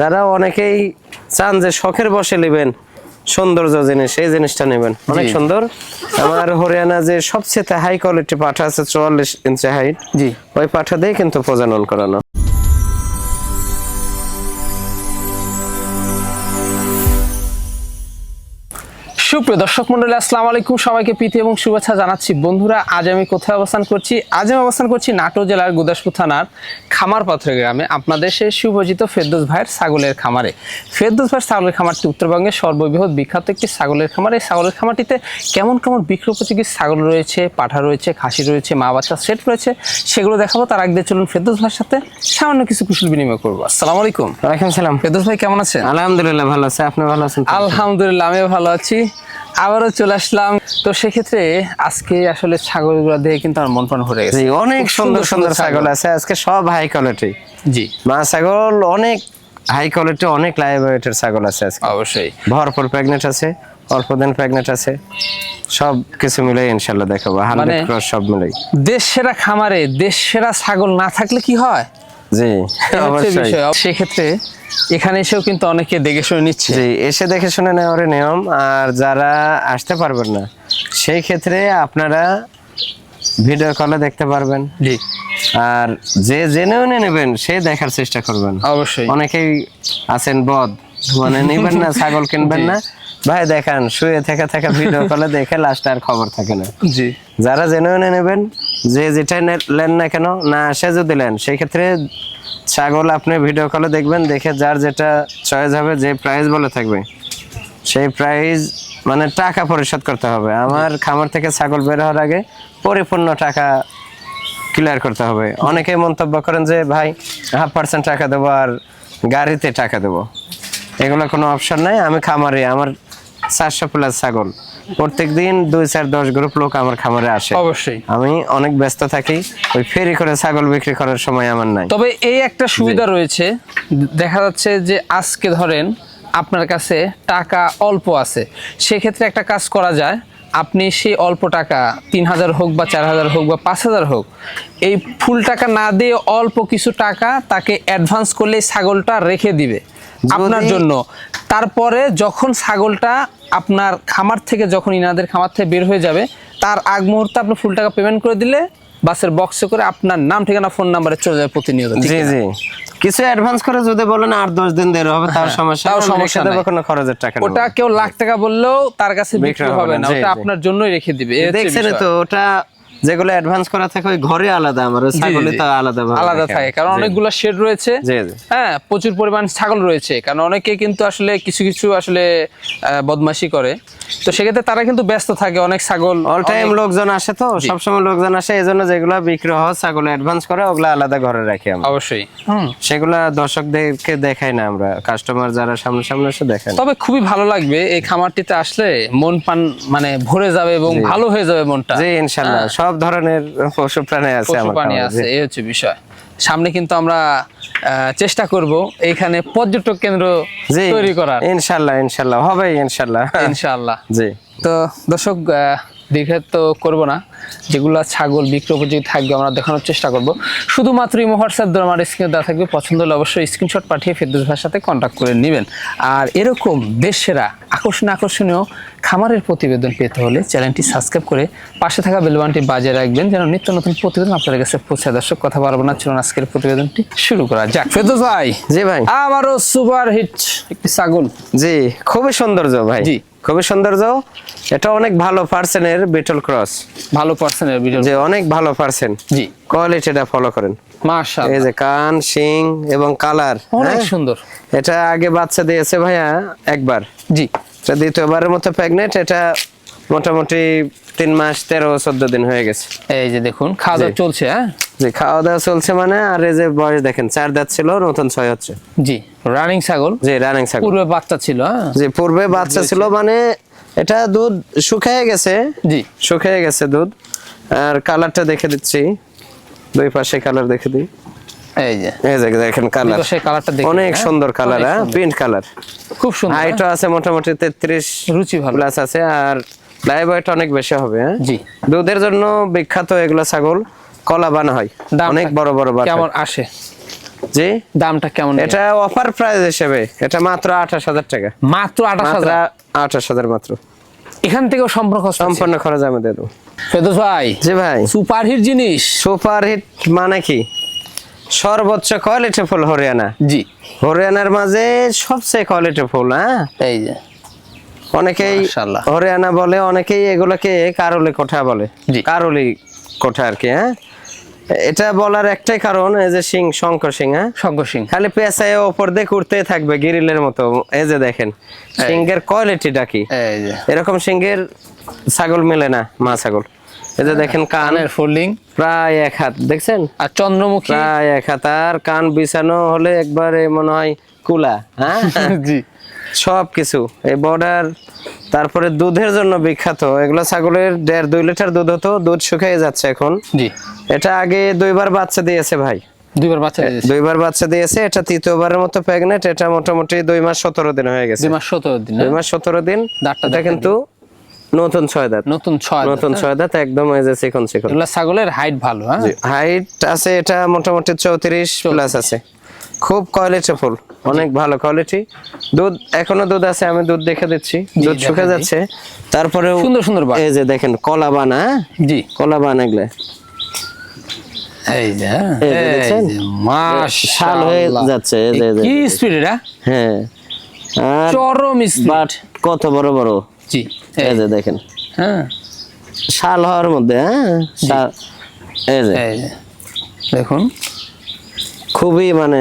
যারা অনেকেই চান যে শখের বসে নেবেন সৌন্দর্য জিনিস এই জিনিসটা নেবেন। অনেক সুন্দর। আমার হরিয়ানা যে সবচেয়ে হাই কোয়ালিটি পাঠা আছে চুয়াল্লিশ ইঞ্চি হাইট জি। ওই পাঠা দিয়ে কিন্তু প্রজনন করানো। সুপ্রিয় দর্শক মন্ডলী আসসালামু আলাইকুম। সবাইকে প্রীতি এবং শুভেচ্ছা জানাচ্ছি। বন্ধুরা আজ আমি কোথায় অবস্থান করছি? আজ আমি অবস্থান করছি নাটোর জেলার গুদাসপুর থানার খামারপাত্র গ্রামে আপনাদের সেই সুপরিচিত ফেরদৌস ভাইয়ের ছাগলের খামারে। ফেরদৌস ভাইয়ের ছাগলের খামারটি উত্তরবঙ্গের সর্ববৃহৎ বিখ্যাত একটি ছাগলের খামার। এই ছাগলের খামারটিতে কেমন কেমন বিক্রয়োপযোগী ছাগল রয়েছে পাঠা রয়েছে খাসি রয়েছে মা বাচ্চা সেট রয়েছে সেগুলো দেখাবো। তার আগে চলুন ফেরদৌস ভাইয়ের সাথে সামান্য কিছু কুশল বিনিময় করব। আসসালামু আলাইকুম। ওয়ালাইকুম সালাম ফেরদৌস ভাই কেমন আছেন? আলহামদুলিল্লাহ ভালো আছে। আপনি ভালো আছেন? আলহামদুলিল্লাহ আমিও ভালো আছি। আবারও চলে আসলাম। তো সেক্ষেত্রে আজকে আসলে ছাগলগুলো দেখে কিন্তু আমার মন প্রাণ ভরে গেছে। অনেক সুন্দর সুন্দর ছাগল আছে আজকে সব হাই কোয়ালিটি জি। মা ছাগল অনেক হাই কোয়ালিটি অনেক লাইভওয়েটের ছাগল আছে আজকে। অবশ্যই। ভরপুর প্রেগনেন্ট আছে অল্প দিন প্রেগনেন্ট আছে। সব কিছু মিলে ইনশাল্লাহ দেখাবো হান্ড্রেড ক্রস সব মিলেই। দেশ সেরা খামারে দেশ সেরা ছাগল না থাকলে কি হয়? জি সেক্ষেত্রে এখানে এসেও কিন্তু অনেকে দেখে শুনে নিচ্ছে। জি এসে দেখে শুনে নেওয়ার নিয়ম আর যারা আসতে পারবেন না সেই ক্ষেত্রে আপনারা ভিডিও কলে দেখতে পারবেন। জি। আর যে জেনেও নেবেন সে দেখার চেষ্টা করবেন। অবশ্যই। অনেকেই আছেন বদ মানে নেবেন না ছাগল কিনবেন না। ভাই দেখান শুয়ে থেকে থেকে ভিডিও কলে দেখে লাস্ট আর খবর থাকে না। জি। যারা জেনে নেবেন, যে যেটাই নেন না কেন, না আসে যদি নেন সেই ক্ষেত্রে ছাগল আপনি ভিডিও কলে দেখবেন, দেখে যার যেটা চয়েস হবে, যে প্রাইস বলে থাকবে, সেই প্রাইস মানে টাকা পরিশোধ করতে হবে। আমার খামার থেকে ছাগল বের হওয়ার আগে পরিপূর্ণ টাকা ক্লিয়ার করতে হবে। অনেকেই মন্তব্য করেন যে, ভাই, হাফ পার্সেন্ট টাকা দেবো আর গাড়িতে টাকা দেবো। এগুলো কোনো অপশন নাই। আমি খামারে, আমার চারশো প্লাস ছাগল। প্রত্যেক দিন দুই চার দশ গ্রুপ লোক আমার খামারে আসে। অবশ্যই। আমি অনেক ব্যস্ত থাকি ওই ফেরি করে ছাগল বিক্রি করার সময় আমার নাই। তবে এই একটা সুবিধা রয়েছে দেখা যাচ্ছে যে আজকে ধরেন আপনার কাছে টাকা অল্প আছে সেক্ষেত্রে একটা কাজ করা যায় আপনি সেই অল্প টাকা তিন হাজার হোক বা চার হাজার হোক বা পাঁচ হাজার হোক এই ফুল টাকা না দিয়ে অল্প কিছু টাকা তাকে অ্যাডভান্স করলে ছাগলটা রেখে দিবে। আপনার জন্য। তারপরে যখন ছাগলটা আপনার খামার থেকে যখন ইনাদের খামার থেকে বের হয়ে যাবে তার আগ মুহূর্তে আপনি ফুল টাকা পেমেন্ট করে দিলে বাসের বক্সে করে আপনার নাম ঠিকানা ফোন নাম্বারে চলে যাবে প্রতিনিয়ত জি জি। কিছু অ্যাডভান্স করে যদি বলেন আর দশ দিন দেরি হবে তার সমস্যা তাও সমস্যা দেবো। কোনো খরচের টাকা ওটা কেউ লাখ টাকা বললেও তার কাছে বিক্রি হবে না ওটা আপনার জন্যই রেখে দিবে দেখছেন তো ওটা যেগুলো অ্যাডভান্স করা থাকে ওই ঘরে আলাদা আমার ছাগলে তো আলাদা আলাদা থাকে। কারণ অনেকগুলো শেড রয়েছে। হ্যাঁ প্রচুর পরিমাণ ছাগল রয়েছে কারণ অনেকে কিন্তু আসলে কিছু কিছু আসলে বদমাশি করে। তো সেক্ষেত্রে তারা কিন্তু ব্যস্ত থাকে অনেক ছাগল অল টাইম লোকজন আসে তো সবসময় লোকজন আসে এই জন্য যেগুলো বিক্রি হয় ছাগল অ্যাডভান্স করে ওগুলো আলাদা ঘরে রাখি আমরা। অবশ্যই। সেগুলা দর্শকদেরকে দেখাই না আমরা কাস্টমার যারা সামনে সামনে এসে দেখেন তবে খুবই ভালো লাগবে এই খামারটিতে আসলে মন পান মানে ভরে যাবে এবং ভালো হয়ে যাবে মনটা। জি ইনশাল্লাহ সব ধরনের পশু প্রাণী আছে পশু প্রাণী আছে এই হচ্ছে বিষয়। সামনে কিন্তু আমরা আহ, চেষ্টা করব এইখানে পর্যটক কেন্দ্র তৈরি করার। ইনশাল্লাহ ইনশাল্লাহ হবে ইনশাল্লাহ। ইনশাআল্লাহ জি। তো দর্শক আহ, দীর্ঘ তো করব না। যেগুলো ছাগল বিক্রি উপযোগী থাকবে আমরা দেখানোর চেষ্টা করব। শুধুমাত্র ইমো হোয়াটসঅ্যাপ দ্বারা আমার স্ক্রিনে দেওয়া থাকবে। পছন্দ হলে অবশ্যই স্ক্রিনশট পাঠিয়ে ফেরদৌস ভাইয়ের সাথে কন্ট্যাক্ট করে নেবেন। আর এরকম দেশেরা আকর্ষণীয় আকর্ষণীয় খামারের প্রতিবেদন পেতে হলে চ্যানেলটি সাবস্ক্রাইব করে পাশে থাকা বেলবানটি বাজিয়ে রাখবেন যেন নিত্য নতুন প্রতিবেদন আপনাদের কাছে পৌঁছায় দর্শক কথা পারব না। চলুন আজকের প্রতিবেদনটি শুরু করা যাক। ফেরদৌস ভাই জি ভাই। আমারও সুপার হিট একটি ছাগল। জি। খুবই সৌন্দর্য ভাই। জি। খুবই সুন্দর সৌন্দর্য। এটা অনেক ভালো পার্সেন্টের বিটল ক্রস ভালো পার্সেন্টের ভিডিও যে অনেক ভালো পার্সেন। জি। কোয়ালিটিটা ফলো করেন। মাশাআল্লাহ। এই যে কান শিং এবং কালার অনেক সুন্দর। এটা আগে বাচ্চা দিয়েছে ভাইয়া একবার। জি। এটা দ্বিতীয়বারের মতো প্রেগনেন্ট এটা মোটামুটি তিন মাস তেরো চোদ্দ দিন হয়ে গেছে। এই যে দেখুন খাওয়া দাওয়া চলছে হ্যাঁ? যে খাওয়া দাওয়া চলছে মানে আর এই যে বয়স দেখেন চার দাঁত ছিল নতুন ছয় হচ্ছে। জি রানিং ছাগল। যে রানিং ছাগল। পূর্বে বাচ্চা ছিল হ্যাঁ? যে পূর্বে বাচ্চা ছিল মানে এটা দুধ শুকিয়ে গেছে। জি। শুকিয়ে গেছে দুধ। আর কালারটা দেখে দিচ্ছি। দুই পাশে কালার দেখে দিই। এই যে। এই যে দেখেন কালার কালারটা অনেক সুন্দর কালার হ্যাঁ? কালার খুব সুন্দর হ্যাঁ? হাইটও আছে মোটামুটি তেত্রিশ রুচি ভালো। প্লাস আছে আর অনেক বেশি হবে হ্যাঁ? জি। দুধের জন্য বিখ্যাত এগুলা ছাগল কলা বানা হয়। অনেক বড় বড় বাট কেমন আসে? জি? দামটা কেমন? এটা অফার প্রাইস হিসেবে এটা মাত্র আঠাশ হাজার টাকা। মাত্র আঠাশ মাত্র হাজার? আঠাশ হাজার মাত্র। এখান থেকেও সম্পর্ক সম্পূর্ণ খরচ আমি দেবো। ফেদোস ভাই জি ভাই। সুপার হিট জিনিস। সুপার হিট মানে কি? সর্বোচ্চ কোয়ালিটি ফুল হরিয়ানা। জি। হরিয়ানার মাঝে সবচেয়ে কোয়ালিটি ফুল হ্যাঁ? এই যে। অনেকেই। হরিয়ানা বলে অনেকেই এগুলোকে কারলি কোঠা বলে। কারলি কোঠা আর কি হ্যাঁ? এটা বলার একটাই কারণ এই যে সিং শঙ্কর সিং হ্যাঁ? শঙ্কর সিং। খালি পেঁচায় ওপর দিয়ে করতে থাকবে গিরিলের মতো এই যে দেখেন সিংহের কোয়ালিটিটা কি? এরকম সিংহের ছাগল মেলে না মা ছাগল। এই যে দেখেন কান। কানের ফোল্ডিং। প্রায় এক হাত দেখছেন? আর চন্দ্রমুখী। প্রায় এক হাত আর কান বিছানো হলে একবারে মনে হয় কুলা হ্যাঁ? জি। সব কিছু এই বর্ডার তারপরে দুধের জন্য বিখ্যাত। এগুলো ছাগলের দেড় দুই লিটার দুধ হতো দুধ শুকিয়ে যাচ্ছে এখন। জি। এটা আগে দুইবার বাচ্চা দিয়েছে ভাই। দুইবার বাচ্চা দিয়েছে। দুইবার বাচ্চা দিয়েছে এটা তৃতীয়বারের মতো প্রেগনেন্ট এটা মোটামুটি দুই মাস সতেরো দিন হয়ে গেছে। দুই মাস সতেরো দিন দুই মাস সতেরো দিন দাঁতটা কিন্তু নতুন ছয় দাঁত। নতুন ছয় নতুন ছয় দাঁত একদম এই যে চিকন চিকন। ছাগলের হাইট ভালো হ্যাঁ? হাইট আছে এটা মোটামুটি চৌত্রিশ প্লাস আছে। খুব কোয়ালিটি ফুল অনেক ভালো কোয়ালিটি দুধ এখনও দুধ আছে আমি দুধ দেখে দিচ্ছি। দুধ শুকে যাচ্ছে। তারপরে সুন্দর সুন্দর এই যে দেখেন কলা বান হ্যাঁ? জি। কলা বান এগুলো। এই যে হ্যাঁ, হয়ে যাচ্ছে, কি স্পিড এটা? হ্যাঁ। চরম স্পিড কত বড় বড়। জি এই যে দেখেন। হ্যাঁ। শাল হওয়ার মধ্যে হ্যাঁ? এই যে দেখুন। খুবই মানে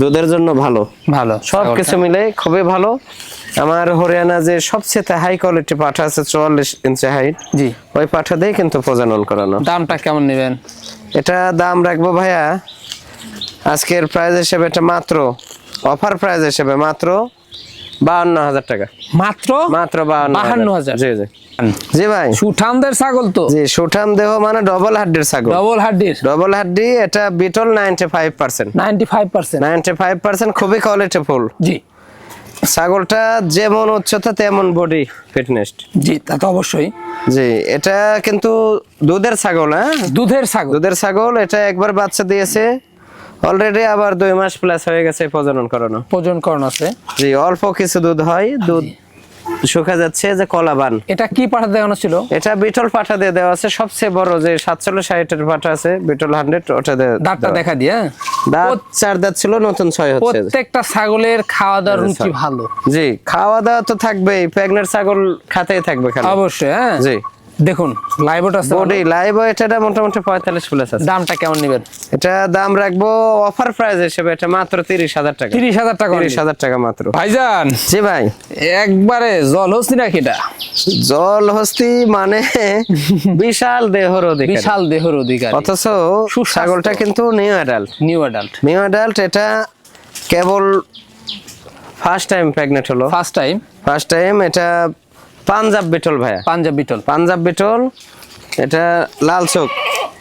দুধের জন্য ভালো। ভালো সব কিছু মিলে খুবই ভালো। আমার হরিয়ানা যে সবচেয়ে হাই কোয়ালিটি পাঠা আছে চুয়াল্লিশ ইঞ্চি হাইট জি। ওই পাঠা দিয়ে কিন্তু প্রজনন করানো। দামটা কেমন নেবেন? এটা দাম রাখব ভাইয়া আজকের প্রাইস হিসেবে এটা মাত্র অফার প্রাইস হিসেবে মাত্র বাহান্ন হাজার টাকা। মাত্র? মাত্র বাহান্ন 52,000 জি জি। জি ভাই। সুঠামদের ছাগল তো। জি সুঠাম দেহ মানে ডবল হাড্ডির ছাগল। ডবল হাড্ডির ডবল হাড্ডি এটা Beetal ninety five percent ninety five percent ninety five percent খুবই কোয়ালিটি ফুল জি। ছাগলটা যেমন উচ্চতা তেমন বডি ফিটনেস জি তা তো অবশ্যই। জি এটা কিন্তু দুধের ছাগল হ্যাঁ? দুধের ছাগল। দুধের ছাগল এটা একবার বাচ্চা দিয়েছে। অলরেডি আবার দুই মাস প্লাস হয়ে গেছে প্রজনন করানো। প্রজন করণ আছে। জি অল্প কিছু দুধ হয় দুধ শুকা যাচ্ছে যে কলাবান এটা কি পাঠাতে দেখানো ছিল এটা বিটল পাঠা দিয়ে দেওয়া আছে সবচেয়ে বড় যে সাতচল্লিশ ষাটের পাঠা আছে বিটল হান্ড্রেড ওটা দাঁতটা দেখা দিয়ে হ্যাঁ? দাঁত চার দাঁত ছিল নতুন ছয় হচ্ছে। প্রত্যেকটা ছাগলের খাওয়া দাওয়ার রুচি ভালো। জি খাওয়া দাওয়া তো থাকবেই প্রেগনেন্ট ছাগল খাতেই থাকবে অবশ্যই হ্যাঁ। জি। দেখুন লাইভট আছে বডি লাইভ এটা মোটামুটি পঁয়তাল্লিশ প্লাস আছে। দামটা কেমন নেবেন? এটা দাম রাখব অফার প্রাইস হিসেবে এটা মাত্র তিরিশ হাজার টাকা। তিরিশ হাজার টাকা তিরিশ হাজার টাকা মাত্র। ভাইজান জি ভাই। একবারে জল হচ্ছি নাকি এটা? জল হস্তি মানে বিশাল দেহর অধিকার। বিশাল দেহর অধিকার। অথচ। ছাগলটা কিন্তু new adult new adult new adult এটা কেবল ফার্স্ট টাইম প্রেগনেন্ট হলো। ফার্স্ট টাইম ফার্স্ট টাইম এটা পাঞ্জাব বিটল ভাইয়া। পাঞ্জাব বিটল। পাঞ্জাব বিটল এটা লাল চোখ।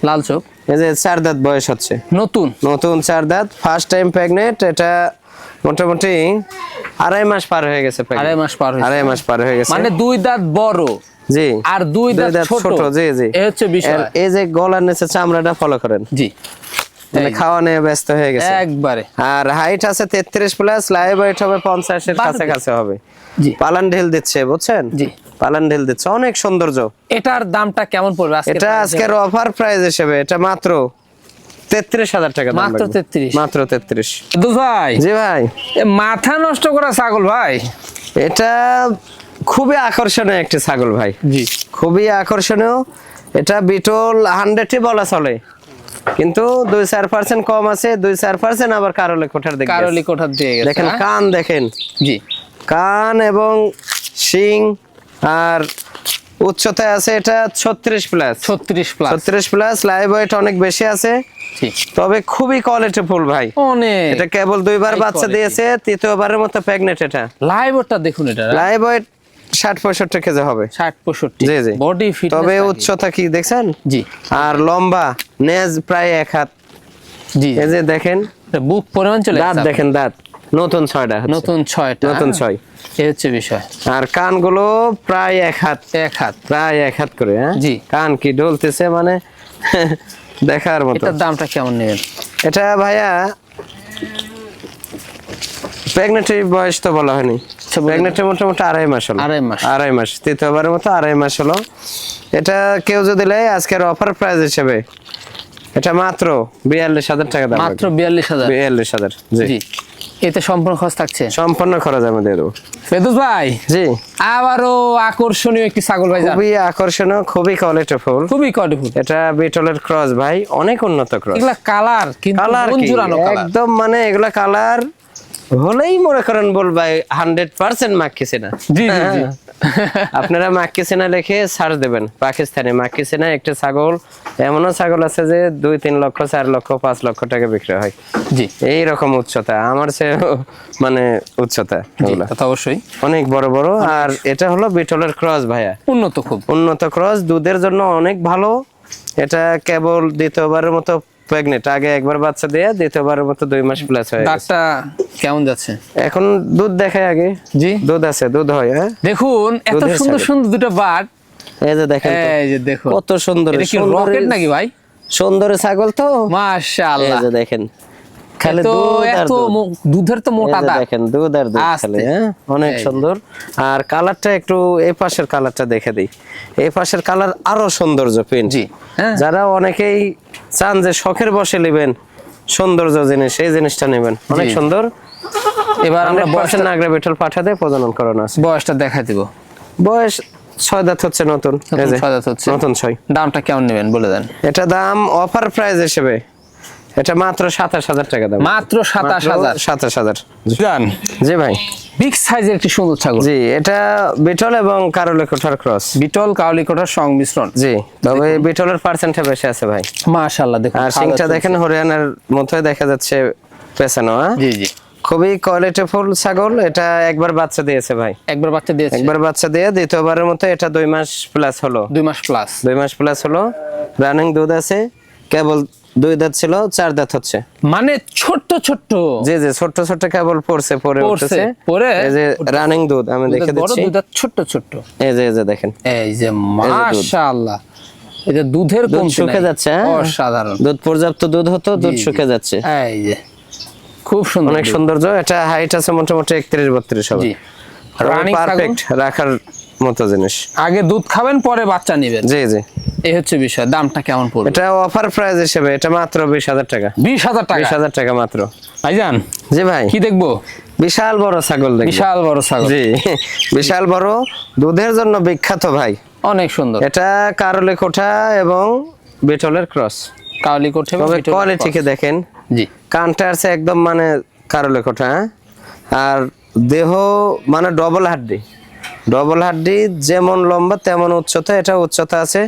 লাল চোখ। এই যে চার দাঁত বয়স হচ্ছে। নতুন। নতুন চার দাঁত ফার্স্ট টাইম প্রেগনেন্ট এটা মোটামুটি আড়াই মাস পার হয়ে গেছে আড়াই মাস পার হয়েছে। আড়াই মাস পার হয়ে গেছে। মানে দুই দাঁত বড় জি। আর দুই দাঁত ছোট। জি জি। এ হচ্ছে বিষয়। এই যে গলার নিচে চামড়াটা ফলো করেন। জি। মানে খাওয়া নিয়ে ব্যস্ত হয়ে গেছে। একবারে। আর হাইট আছে তেত্রিশ প্লাস লাইভ ওয়েট হবে পঞ্চাশের বারো কাছে কাছে হবে। জি। পালান ঢিল দিচ্ছে বুঝছেন? জি। পালান ঢিল দিচ্ছে। অনেক সৌন্দর্য। এটার দামটা কেমন পড়বে এটা আজকের অফার প্রাইস হিসেবে এটা মাত্র তেত্রিশ হাজার টাকা মাত্র। 33 মাত্র তেত্রিশ। ভাই। জি ভাই। মাথা নষ্ট করা ছাগল ভাই। এটা খুবই আকর্ষণীয় একটি ছাগল ভাই। জি। খুবই আকর্ষণীয়। এটা বিটল হান্ড্রেডই বলা চলে। কিন্তু দুই চার পার্সেন্ট কম আছে দুই চার পার্সেন্ট আবার কারলে কোঠার দিকে কারলি কোঠার দিয়ে দেখেন হ্যাঁ? কান দেখেন। জি। কান এবং শিং আর উচ্চতায় আছে এটা ছত্রিশ প্লাস ছত্রিশ প্লাস ছত্রিশ প্লাস লাইভ ওয়েট অনেক বেশি আছে। তবে খুবই কোয়ালিটি ফুল ভাই। অনেক। এটা কেবল দুইবার বাচ্চা দিয়েছে তৃতীয়বারের মতো প্রেগনেন্ট এটা। লাইভ ওটা দেখুন এটা। লাইভ ওয়েট ষাট পঁয়ষট্টি কেজি হবে। ষাট পঁয়ষট্টি। জি জি। বডি ফিট তবে উচ্চতা কি দেখছেন? জি। আর লম্বা নেজ প্রায় এক হাত। জি এই যে দেখেন। বুক পরিমাণ চলে দাঁত দেখেন দাঁত। নতুন ছয়টা নতুন ছয়টা। নতুন ছয়। এই হচ্ছে বিষয়। আর কানগুলো প্রায় এক হাত। এক হাত। প্রায় এক হাত করে হ্যাঁ? জি। কান কি ডলতেছে মানে? দেখার মতো। এটার দামটা কেমন নেবেন? এটা ভাইয়া প্রেগনেন্টের বয়স তো বলা হয়নি। প্রেগনেন্টের মোটামুটি আড়াই মাস হলো। আড়াই মাস। আড়াই মাস। তৃতীয়বারের মতো আড়াই মাস হলো। এটা কেউ যদি নেয় আজকের অফার প্রাইস হিসেবে এটা মাত্র বিয়াল্লিশ হাজার টাকা দাম মাত্র বিয়াল্লিশ হাজার। বিয়াল্লিশ হাজার জি। এতে সম্পূর্ণ খরচ থাকছে? সম্পূর্ণ খরচ আমি দিয়ে দেবো ফেদুস ভাই জি। আবারও আকর্ষণীয় একটি ছাগল ভাই। খুবই আকর্ষণীয় খুবই কোয়ালিটিফুল খুবই কোয়ালিটিফুল এটা বিটলের ক্রস ভাই অনেক উন্নত ক্রস এগুলা কালার কিন্তু কালার একদম মানে এগুলা কালার হলেই মনে করেন বলবাই হান্ড্রেড পার্সেন্ট মাক্কি সেনা জি জি। আপনারা মাক্কি সেনা লিখে সার্চ দেবেন পাকিস্তানি মাক্কি সেনা একটা ছাগল। এমনও ছাগল আছে যে দুই তিন লক্ষ চার লক্ষ পাঁচ লক্ষ টাকা বিক্রি হয়। জি। এই রকম উচ্চতা আমার সে মানে উচ্চতা জি, তা তো অবশ্যই। অনেক বড় বড় আর এটা হলো বিটলের ক্রস ভাইয়া। উন্নত খুব। উন্নত ক্রস দুধের জন্য অনেক ভালো। এটা কেবল দ্বিতীয়বারের মতো প্রেগনেন্ট আগে একবার বাচ্চা দেয়া দ্বিতীয়বারের মতো দুই মাস প্লাস হয়ে দাঁতটা কেমন যাচ্ছে? এখন দুধ দেখায় আগে। জি। দুধ আছে দুধ হয় হ্যাঁ? দেখুন এত সুন্দর। সুন্দর দুটো বাট। এই যে দেখেন। এই যে দেখো কত সুন্দর এটা কি রকেট নাকি ভাই? সুন্দর ছাগল তো। এই মাশাআল্লাহ যে দেখেন। খালি এত দুধের তো মোটা দেখেন দুধ আর দুধ। খালি হ্যাঁ? অনেক সুন্দর। আর কালারটা একটু এই পাশের কালারটা দেখে দিই। এই পাশের কালার আরও সৌন্দর্য প্রিন্ট হ্যাঁ। যারা অনেকেই চান যে শখের বসে নেবেন সৌন্দর্য জিনিস এই জিনিসটা নেবেন। অনেক সুন্দর। এবার আমরা বয়সের নাগরা বেটল পাঠা দিয়ে প্রজনন করানো আছে। বয়সটা দেখা দিব। বয়স ছয় দাঁত হচ্ছে নতুন। নতুন ছয় দাঁত হচ্ছে। নতুন ছয়। দামটা কেমন নেবেন বলে দেন? এটা দাম অফার প্রাইস হিসেবে এটা মাত্র সাতাশ হাজার টাকা দাম। মাত্র সাতাশ হাজার। সাতাশ হাজার। জান। জি ভাই। বিগ সাইজের একটি সুন্দর ছাগল। জি এটা বিটল এবং কারোলে কোঠার ক্রস বিটল কাউলি কোটার সংমিশ্রণ। জি তবে বিটলের পার্সেন্টটা বেশি আছে ভাই। মাশাআল্লাহ দেখুন আর সিংটা দেখেন হরিয়ানার মতোই দেখা যাচ্ছে পেছানো হ্যাঁ? জি জি। খুবই কোয়ালিটিফুল ছাগল এটা একবার বাচ্চা দিয়েছে ভাই। একবার বাচ্চা দিয়েছে। একবার বাচ্চা দিয়ে দ্বিতীয়বারের মতো এটা দুই মাস প্লাস হলো। দুই মাস প্লাস দুই মাস প্লাস হলো। রানিং দুধ আছে। কেবল দুই দাঁত ছিল চার দাঁত হচ্ছে। মানে ছোট্ট ছোট্ট। জি জি ছোট্ট ছোট্ট কেবল পড়ছে পরে উঠতেছে। পরে এই যে রানিং দুধ আমি দেখে বড় দিচ্ছি। দুধ ছোট্ট ছোট্ট। এই যে এই যে দেখেন। এই যে মাশাআল্লাহ। যে দুধের দুধ কমতি শুকে যাচ্ছে হ্যাঁ? অসাধারণ। দুধ পর্যাপ্ত দুধ হতো দুধ শুকে যাচ্ছে। এই যে খুব সুন্দর অনেক। সৌন্দর্য এটা হাইট আছে মোটামুটি একত্রিশ বত্রিশ হবে। জি। রানিং পারফেক্ট রাখার মতো জিনিস। আগে দুধ খাবেন পরে বাচ্চা নেবেন। জি জি। এই হচ্ছে বিষয় দামটা কেমন পড়বে? এটা অফার প্রাইস হিসেবে এটা মাত্র বিশ হাজার টাকা। বিশ হাজার টাকা? বিশ হাজার টাকা মাত্র। ভাইজান জি ভাই। কি দেখব? বিশাল বড় ছাগল দেখব। বিশাল বড় ছাগল। জি বিশাল বড় দুধের জন্য বিখ্যাত ভাই। অনেক সুন্দর। এটা কারলে কোঠা এবং বিটলের ক্রস। কাউলি কোঠে তবে কোয়ালিটিকে দেখেন জি। কানটা আছে একদম মানে কারলে কোঠা হ্যাঁ? আর দেহ মানে ডবল হাড্ডি। ডবল হাড্ডি যেমন লম্বা তেমন উচ্চতা। এটা উচ্চতা আছে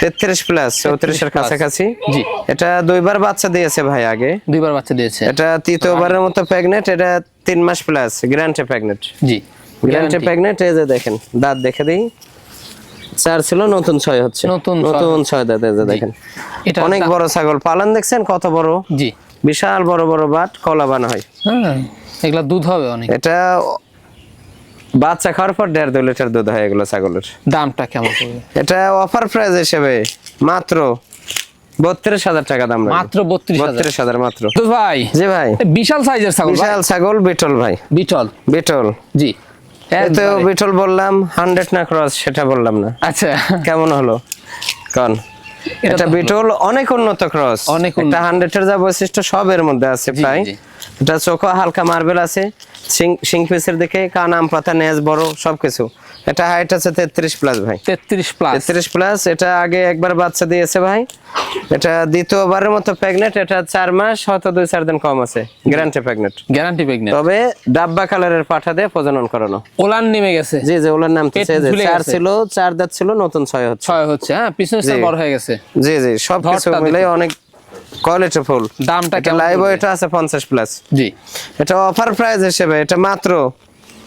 তেত্রিশ প্লাস চৌত্রিশের। কাছাকাছি। জি। এটা দুইবার বাচ্চা দিয়েছে ভাই আগে। দুইবার বাচ্চা দিয়েছে। এটা তৃতীয়বারের মতো প্রেগনেন্ট এটা তিন মাস প্লাস গ্রান্টে প্রেগনেন্ট জি। Guarantee Guarantee। প্রেগনেন্ট এই যে দেখেন দাঁত দেখে দিই। চার ছিল নতুন ছয় হচ্ছে। নতুন নতুন ছয় দাঁত এই যে দেখেন। এটা অনেক বড় ছাগল। পালন দেখছেন? কত বড়? জি। বিশাল বড় বড় বাট কলা বানা হয়। হ্যাঁ এগুলা দুধ হবে অনেক। এটা বাচ্চা খাওয়ার পর দেড় দুই লিটার দুধ হয় এগুলো ছাগলের। দামটা কেমন এটা অফার প্রাইস হিসেবে মাত্র বত্রিশ হাজার টাকা দাম মাত্র বত্রিশ হাজার। বত্রিশ হাজার মাত্র। ভাই জি ভাই। বিশাল সাইজের ছাগল বিশাল ছাগল বিটল ভাই। বিটল? বিটল। জি। এতো। বিটল বললাম হান্ড্রেড না ক্রস সেটা বললাম না। আচ্ছা। কেমন হলো? কন? এটা বিটল অনেক উন্নত ক্রস অনেক উন্নত। হান্ড্রেডের যা বৈশিষ্ট্য সবের মধ্যে আছে প্রায়। এটা চোখও হালকা মার্বেল আছে সিং পিসের দিকে কান আম পাতা নেজ বড় সবকিছু। এটা হাইট আছে তেত্রিশ প্লাস ভাই। তেত্রিশ প্লাস তেত্রিশ প্লাস এটা আগে একবার বাচ্চা দিয়েছে ভাই। এটা দ্বিতীয়বারের মতো প্রেগনেন্ট এটা চার মাস হয়তো দুই চার দিন কম আছে। গ্যারান্টি প্রেগনেন্ট গ্যারান্টি প্রেগনেন্ট তবে ডাব্বা কালারের পাঠা দিয়ে প্রজনন করানো। ওলান নেমে গেছে। জি জি ওলার নাম যে চার ছিল চার দাঁত ছিল নতুন ছয় হচ্ছে। ছয় হচ্ছে হ্যাঁ পিছনে বড় হয়ে গেছে। জি জি সব কিছু মিলে অনেক কোয়ালিটি ফুল দামটা লাইভ? এটা আছে পঞ্চাশ প্লাস জি। এটা অফার প্রাইস হিসেবে এটা মাত্র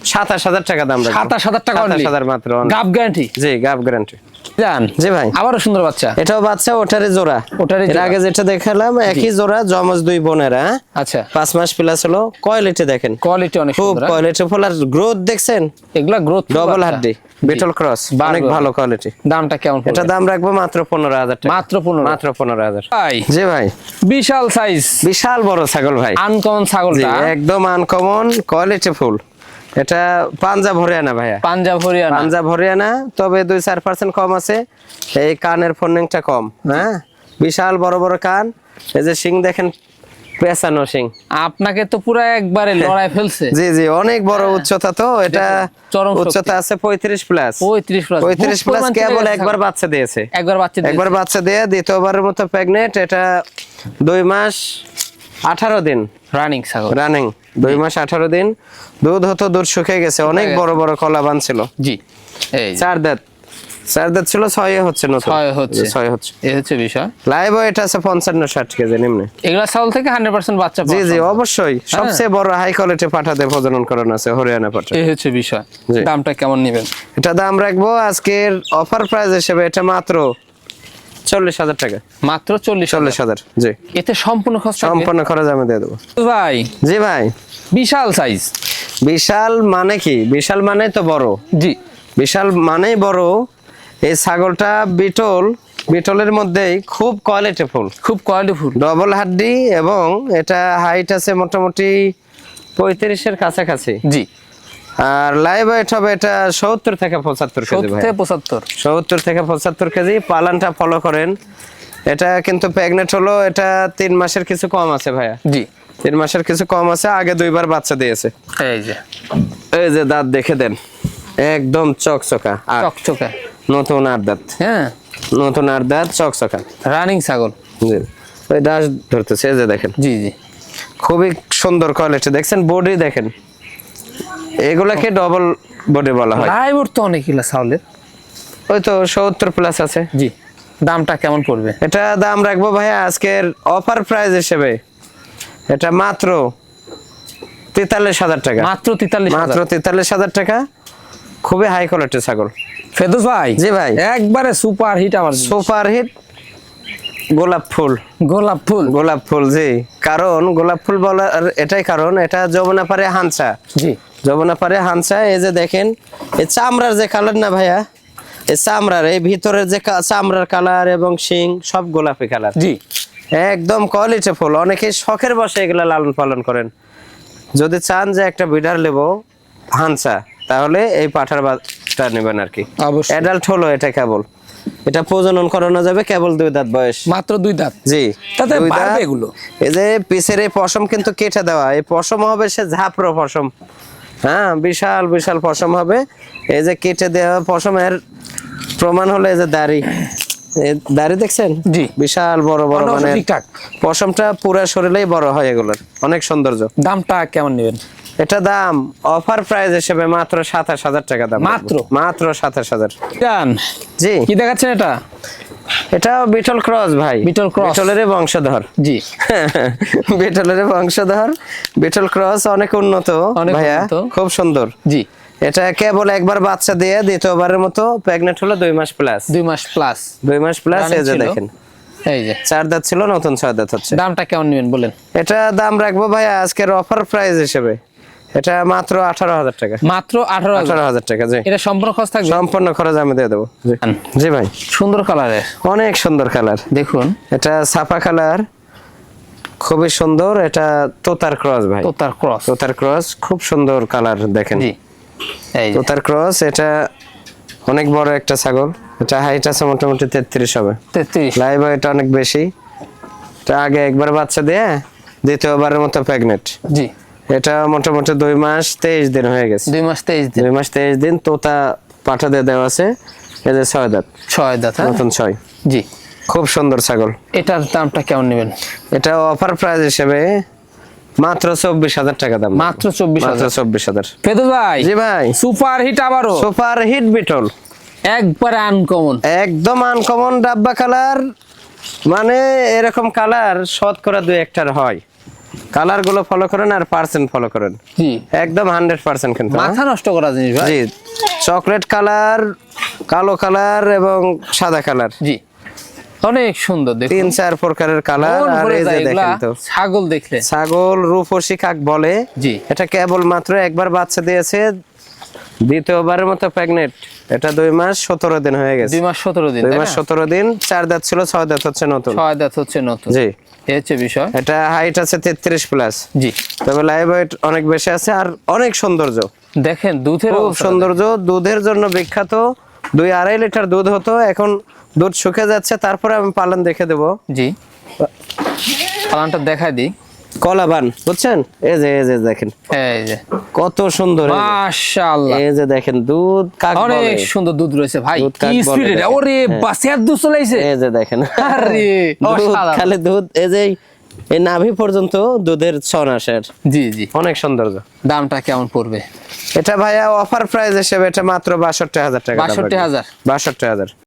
সাতাশ হাজার টাকা দাম সাতাশ হাজার টাকা হাজার মাত্র গাব গ্যারান্টি জি গাব গ্যারান্টি জান জি ভাই। আবারও সুন্দর বাচ্চা। এটাও বাচ্চা ওটারে জোড়া। ওটারে এর আগে যেটা দেখালাম একই জোড়া জমজ দুই বোনেরা হ্যাঁ? আচ্ছা। পাঁচ মাস প্লাস হলো কোয়ালিটি দেখেন। কোয়ালিটি অনেক সুন্দর? কোয়ালিটি ফুল আর গ্রোথ দেখছেন? এগুলা গ্রোথ ডবল হাড্ডি বিটল ক্রস অনেক ভালো কোয়ালিটি দামটা কেমন এটা দাম রাখব মাত্র টাকা। মাত্র পনেরো। মাত্র পনেরো হাজার। ভাই। জি ভাই। বিশাল সাইজ বিশাল বড় ছাগল ভাই। আনকমন জি ছাগলটা একদম আনকমন কোয়ালিটি ফুল এটা পাঞ্জাব হরিয়ানা ভাইয়া। পাঞ্জাব হরিয়ানা। পাঞ্জাব হরিয়ানা তবে দুই চার পার্সেন্ট কম আছে। এই কানের ফোনিংটা কম হ্যাঁ? বিশাল বড় বড় কান। এই যে সিং দেখেন পেঁচানো সিং। আপনাকে তো পুরো একবারে লড়াই ফেলছে। জি জি অনেক বড় উচ্চতা তো এটা চরম উচ্চতা আছে পঁয়ত্রিশ প্লাস পঁয়ত্রিশ প্লাস পঁয়ত্রিশ প্লাস কেবল একবার বাচ্চা দিয়েছে। একবার বাচ্চা একবার বাচ্চা দিয়ে দ্বিতীয়বারের মতো প্রেগনেন্ট এটা দুই মাস। আঠারো দিন। রানিং ছাগল। রানিং দুই মাস আঠারো দিন। দুধ হতো দুধ শুকিয়ে গেছে। অনেক বড় বড় কলা বানছিল। জি। এই চার দাঁত। চার দাঁত ছিল ছয় হচ্ছে নতুন। ছয় হচ্ছে। ছয় হচ্ছে। এই হচ্ছে বিষয়। লাইভ এটা আছে পঞ্চান্ন ষাট কেজি নিম্নে। এগুলা ছাগল থেকে হান্ড্রেড পার্সেন্ট বাচ্চা জি জি অবশ্যই। সবচেয়ে বড় হাই কোয়ালিটি পাঠাতে প্রজনন করানো আছে হরিয়ানা পাঠা এই হচ্ছে বিষয়। দামটা কেমন নেবেন? এটা দাম রাখব আজকের অফার প্রাইস হিসেবে। এটা মাত্র চল্লিশ হাজার টাকা। মাত্র চল্লিশ চল্লিশ হাজার জি। এতে সম্পূর্ণ খরচ? সম্পূর্ণ খরচ আমি দিয়ে দেবো। ভাই জি ভাই। বিশাল সাইজ বিশাল মানে কি? বিশাল মানে তো বড়। জি। বিশাল মানেই বড়। এই ছাগলটা বিটল। বিটলের মধ্যেই খুব কোয়ালিটিফুল খুব কোয়ালিটিফুল ডবল হাড্ডি এবং এটা হাইট আছে মোটামুটি পঁয়ত্রিশের কাছাকাছি। জি। আর লাইভ ওয়েট হবে এটা সত্তর থেকে পঁচাত্তর কেজি পঁচাত্তর। সত্তর থেকে পঁচাত্তর কেজি পালানটা ফলো করেন। এটা কিন্তু প্রেগনেন্ট হলো এটা তিন মাসের কিছু কম আছে ভাইয়া। জি। তিন মাসের কিছু কম আছে আগে দুইবার বাচ্চা দিয়েছে। এই যে। এই যে দাঁত দেখে দেন। একদম চকচকা। আর চকচকে। নতুন আর দাঁত। হ্যাঁ। নতুন আর দাঁত চকচকা। রানিং ছাগল। জি। ওই দাস ধরতেছে এই যে দেখেন। জি জি। খুবই সুন্দর কোয়ালিটি দেখছেন? বডি দেখেন। এগুলাকে ডবল বডি বলা হয়? লাইভ তো অনেকগুলা ছাগলের ওই তো সত্তর প্লাস আছে। জি দামটা কেমন পড়বে? এটা দাম রাখব ভাইয়া আজকের অফার প্রাইস হিসেবে। এটা মাত্র তেতাল্লিশ হাজার টাকা। মাত্র তেতাল্লিশ মাত্র তেতাল্লিশ হাজার টাকা। খুবই হাই কোয়ালিটির ছাগল। ফেদুস ভাই জি ভাই। একবারে সুপার হিট আমার সুপার হিট গোলাপ ফুল। গোলাপ ফুল? গোলাপ ফুল জি। কারণ গোলাপ ফুল বলার এটাই কারণ এটা যমুনা পারে হানসা জি। যমুনা পারে হানসা এই যে দেখেন এই চামড়ার যে কালার না ভাইয়া? এই চামড়ার এই ভিতরের যে চামড়ার কালার এবং শিং সব গোলাপি কালার জি। একদম কোয়ালিটি ফুল অনেকে শখের বসে এগুলা লালন পালন করেন। যদি চান যে একটা বিডার নেব হানসা তাহলে এই পাঠার বাচ্চা নেবেন আর কি অবশ্যই। অ্যাডাল্ট হলো এটা কেবল। এটা প্রজনন করানো যাবে কেবল দুই দাঁত বয়স। মাত্র দুই দাঁত? জি। তাতে এগুলো। এই যে পিছের এই পশম কিন্তু কেটে দেওয়া। এই পশম হবে সে ঝাপড়ো পশম। হ্যাঁ বিশাল বিশাল পশম হবে। এই যে কেটে দেওয়া পশমের প্রমাণ হলো এই যে দাড়ি। এই দাড়ি দেখছেন? জি। বিশাল বড় বড় মানে পশমটা পুরো শরীরেই বড় হয় এগুলোর। অনেক সৌন্দর্য। দামটা কেমন নেবেন? এটা দাম অফার প্রাইস হিসেবে মাত্র সাতাশ হাজার টাকা দাম। মাত্র? মাত্র সাতাশ হাজার। জি। কি দেখাচ্ছেন এটা? এটা বিটল ক্রস ভাই। বিটল ক্রস বিটলের বংশধর। জি। বিটলের বংশধর। বিটল ক্রস অনেক উন্নত অনেক ভাইয়া। খুব সুন্দর। জি। এটা কেবল একবার বাচ্চা দিয়ে দ্বিতীয়বারের মতো প্রেগনেন্ট হলো দুই মাস প্লাস দুই মাস প্লাস দুই মাস প্লাস এই যে দেখেন। এই যে। চার দাঁত ছিল নতুন ছয় দাঁত হচ্ছে। দামটা কেমন নেবেন বলেন? এটা দাম রাখব ভাইয়া আজকের অফার প্রাইস হিসেবে। এটা মাত্র আঠারো হাজার টাকা। মাত্র আঠারো আঠারো হাজার টাকা জি। এটা সম্পূর্ণ খরচ থাকবে? সম্পূর্ণ খরচ আমি দিয়ে দেবো। জি। ভাই। সুন্দর কালারের অনেক সুন্দর কালার দেখুন। এটা সাপা কালার খুবই সুন্দর। এটা তোতার ক্রস ভাই। তো তার ক্রস তোতার ক্রস খুব সুন্দর কালার দেখেন। জি। এই যে। তোতার ক্রস এটা অনেক বড় একটা ছাগল। এটা হাইট আছে মোটামুটি তেত্রিশ হবে। তেত্রিশ। লাইভ এটা অনেক বেশি। এটা আগে একবার বাচ্চা দিয়ে দ্বিতীয়বারের মতো প্রেগনেন্ট জি। এটা মোটামুটি দুই মাস তেইশ দিন হয়ে গেছে। দুই মাস তেইশ দিন। দুই মাস তেইশ দিন তোতা পাঠা দিয়ে দেওয়া আছে। এই যে ছয় দাঁত। ছয় দাঁত হ্যাঁ? নতুন ছয়। জি। খুব সুন্দর ছাগল। এটার দামটা কেমন নেবেন? এটা অফার প্রাইস হিসেবে মাত্র চব্বিশ হাজার টাকা দাম। মাত্র চব্বিশ হাজার। চব্বিশ হাজার। ফেদুস ভাই জি ভাই। সুপার হিট আবারও। Super hit Beetal. একবারে আনকমন একদম আনকমন ডাব্বা কালার। মানে এরকম কালার শতকরা দুই একটার হয়। কালারগুলো ফলো করেন আর পার্সেন্ট ফলো করেন। জি। একদম হান্ড্রেড পার্সেন্ট কিন্তু হ্যাঁ? মাথা নষ্ট করা জিনিস ভাই। জি। চকলেট কালার কালো কালার এবং সাদা কালার জি। অনেক সুন্দর দেখুন। তিন চার প্রকারের কালার আর এই যে দেখেন তো। ছাগল দেখলে। ছাগল রূপসী কাক বলে। জি। এটা কেবল মাত্র একবার বাচ্চা দিয়েছে দ্বিতীয়বারের মতো প্রেগনেন্ট এটা দুই মাস সতেরো দিন হয়ে গেছে। দুই মাস সতেরো দিন দুই মাস সতেরো দিন চার দাঁত ছিল ছয় দাঁত হচ্ছে নতুন। ছয় দাঁত হচ্ছে নতুন। জি। হচ্ছে বিষয়। এটা হাইট আছে তেত্রিশ প্লাস জি। তবে লাইভ ওয়েট অনেক বেশি আছে আর অনেক সৌন্দর্য। দেখেন দুধের সৌন্দর্য দুধের জন্য বিখ্যাত। দুই আড়াই লিটার দুধ হতো এখন দুধ শুকে যাচ্ছে তারপরে আমি পালন দেখে দেবো। জি। পালনটা দেখাই দিই। কলাবান বুঝছেন? এই যে এই যে দেখেন। এই যে। কত সুন্দর মাশাআল্লাহ। এই যে দেখেন দুধ কাক অনেক সুন্দর দুধ রয়েছে ভাই। কি স্পিড। ওরে হ্যাঁ। দুধ চলাইছে। এই যে দেখেন। আরে, অসাধারণ। খালি দুধ এই যে এই নাভি পর্যন্ত দুধের ছন আসে। জি জি। অনেক সৌন্দর্য। দামটা কেমন পড়বে? এটা ভাইয়া অফার প্রাইস হিসেবে এটা মাত্র বাষট্টি হাজার টাকা বাষট্টি হাজার। বাষট্টি হাজার।